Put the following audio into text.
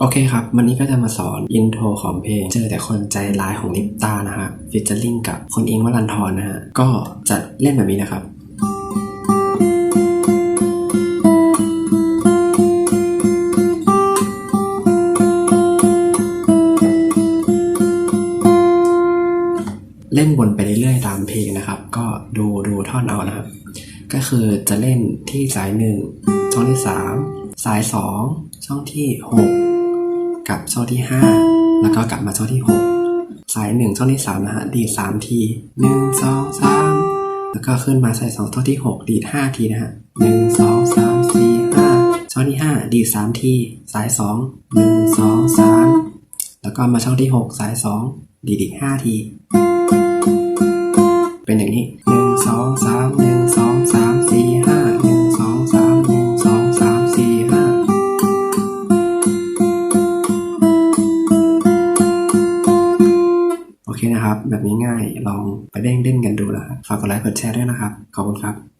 โอเคครับ วันนี้ก็จะมาสอนอินโทรของเพลง เจอแต่คนใจร้ายของลิปตานะฮะฟิชเจอริงกับคนอิงค์วรันทรนะฮะ ก็จะเล่นแบบนี้นะครับเล่นวนไปเรื่อยๆตามเพลงนะครับ ก็ดูดูท่อนเอานะครับ ก็คือจะเล่นที่สายหนึ่งช่องที่สามสายสองช่องที่หก กับโซ่ที่ 5 แล้วก็กลับมาโซ่ที่ 6 สาย 1 โซ่ที่ 3 นะฮะ ดีด3ที1 2 3 แล้วก็ขึ้นมาสาย 2 โซ่ที่ 6 ดีด 5 ทีนะฮะ 1 2 3 4 5 โซ่ที่ 5 ดีด3ทีสาย 2 1 2 3 แล้วก็มาโซ่ที่ 6 สาย 2 ดีดอีก 5 ที เป็นอย่างนี้ 1 2 3 นะครับ แบบนี้ง่ายลองไปเล่นเล่นกันดูนะครับฝากกดไลค์กดแชร์ด้วยนะครับ ขอบคุณครับ